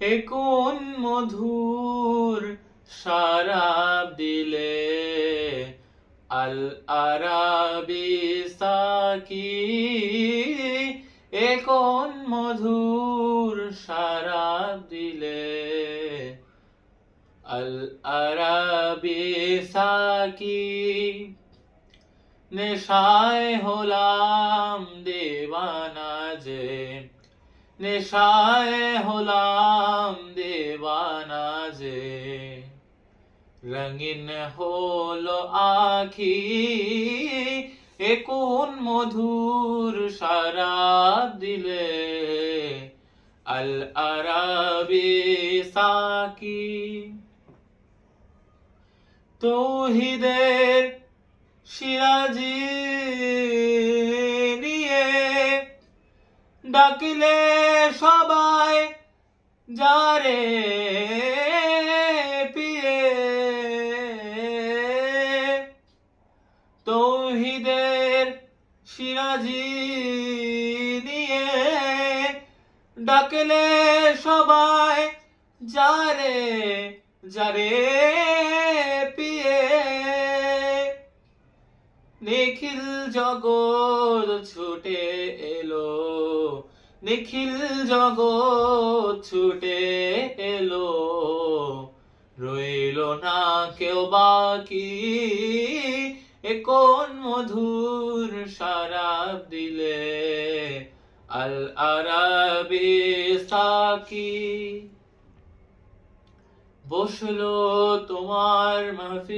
এ কোন মধুর শরাব দিলে? আল আরাবি সাকি, এ কোন মধুর শরাব দিলে? আল আরাবি সাকি, নেশায় হলাম দেওয়ানা যে, নেশায় হলাম দেওয়ানা যে রঙিন হলো আখি এ কোন মধুর শরাব দিলে আল আরাবি সাকি তৌহিদের সিরাজি নিয়ে ডাকিলে সবাই যারে পিয়ে তৌহিদের সিরাজি নিয়ে ডাকলে সবাই যারে যারে পিয়ে নিখিল জগৎ ছুটে এলো। নিখিল জগৎ ছুটে এলো। রইল না কেউ বাকি। কোন মধুর শরাব দিলে? আল আরাবি সাকি। বসল তোমার মাহফিল